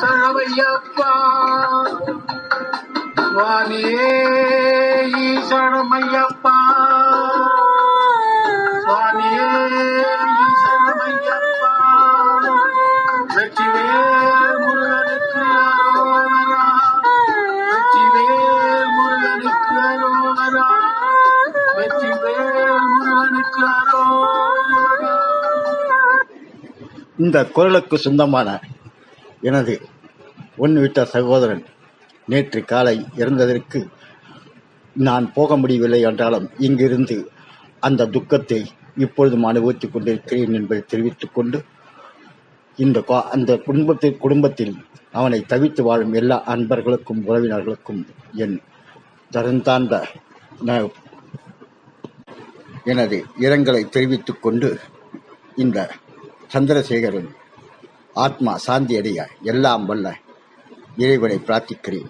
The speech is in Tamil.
சரணமையப்பா சுவாமியே ஈசனமையப்பா சுவாமியே ஈசனமையப்பா வெற்றிவேல் முருகனுக்கு அரோகரா. வெற்றிவேல் முருகனுக்கு அரோகரா. வெற்றிவேல் முருகனுக்கு அரோகரா. இந்த குரலுக்கு சொந்தமான எனது ஒன்று விட்ட சகோதரன் நேற்று காலை இறந்ததற்கு நான் போக முடியவில்லை என்றாலும் இங்கிருந்து அந்த துக்கத்தை இப்பொழுதும் அனுபவித்துக் கொண்டிருக்கிறேன் என்பதை தெரிவித்துக் கொண்டு இந்த அந்த குடும்பத்தில் குடும்பத்தில் அவனை தவித்து வாழும் எல்லா அன்பர்களுக்கும் உறவினர்களுக்கும் என் தரந்தாண்ட எனது இரங்கலை தெரிவித்துக் கொண்டு இந்த சந்திரசேகரன் ஆத்மா சாந்தி அடைய எல்லாம் வல்ல. இறைவனை பிரார்த்திக்கிறேன்.